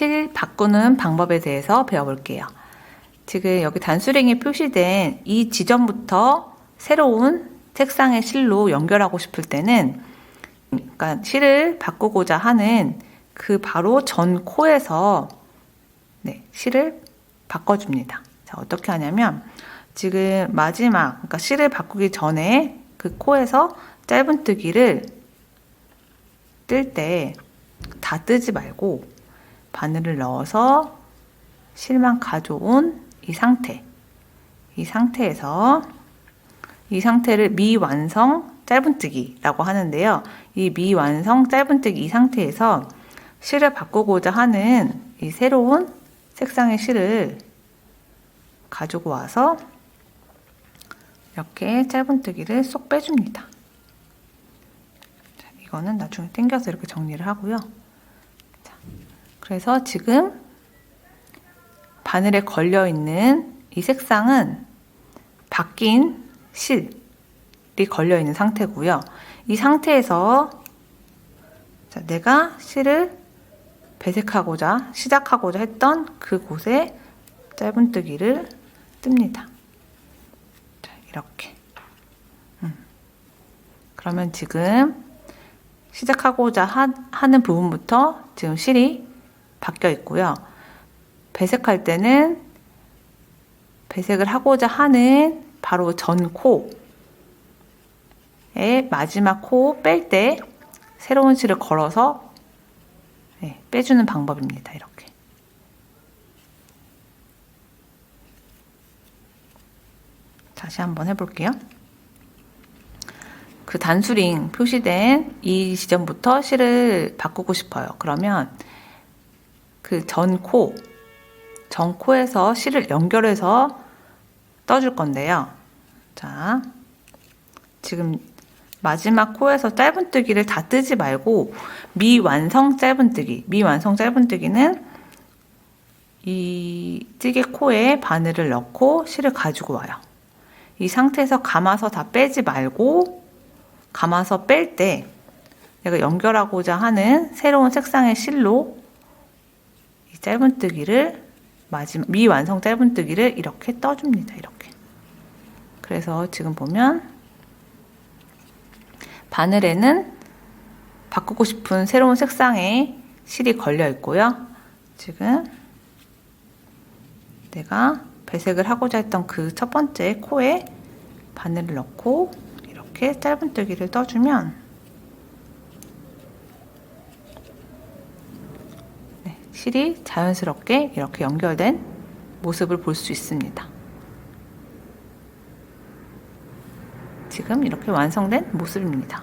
실 바꾸는 방법에 대해서 배워볼게요. 지금 여기 단수랭이 표시된 이 지점부터 새로운 색상의 실로 연결하고 싶을 때는 그러니까 실을 바꾸고자 하는 그 바로 전 코에서 네, 실을 바꿔줍니다. 자, 어떻게 하냐면 지금 마지막 그러니까 실을 바꾸기 전에 그 코에서 짧은뜨기를 뜰 때 다 뜨지 말고 바늘을 넣어서 실만 가져온 이 상태 이 상태에서 이 상태를 미완성 짧은뜨기라고 하는데요. 이 미완성 짧은뜨기 이 상태에서 실을 바꾸고자 하는 이 새로운 색상의 실을 가지고 와서 이렇게 짧은뜨기를 쏙 빼줍니다. 자, 이거는 나중에 당겨서 이렇게 정리를 하고요. 자, 그래서 지금 바늘에 걸려 있는 이 색상은 바뀐 실이 걸려 있는 상태고요. 이 상태에서 자, 내가 실을 배색하고자 시작하고자 했던 그곳에 짧은뜨기를 뜹니다. 자, 이렇게. 음. 그러면 지금 시작하고자 하, 하는 부분부터 지금 실이 바뀌어 있고요. 배색할 때는 배색을 하고자 하는 바로 전 코의 마지막 코 뺄 때 새로운 실을 걸어서 네, 빼주는 방법입니다. 이렇게. 다시 한번 해볼게요. 그 단수링 표시된 이 지점부터 실을 바꾸고 싶어요. 그러면 그 전 코, 전 코에서 실을 연결해서 떠줄 건데요. 자, 지금 마지막 코에서 짧은뜨기를 다 뜨지 말고 미완성 짧은뜨기, 미완성 짧은뜨기는 이 찌개 코에 바늘을 넣고 실을 가지고 와요. 이 상태에서 감아서 다 빼지 말고 감아서 뺄 때 내가 연결하고자 하는 새로운 색상의 실로 이 짧은뜨기를 마지막 미완성 짧은뜨기를 이렇게 떠줍니다. 이렇게. 그래서 지금 보면 바늘에는 바꾸고 싶은 새로운 색상의 실이 걸려 있고요. 지금 내가 배색을 하고자 했던 그 첫 번째 코에 바늘을 넣고 이렇게 짧은뜨기를 떠주면 네, 실이 자연스럽게 이렇게 연결된 모습을 볼 수 있습니다. 지금 이렇게 완성된 모습입니다.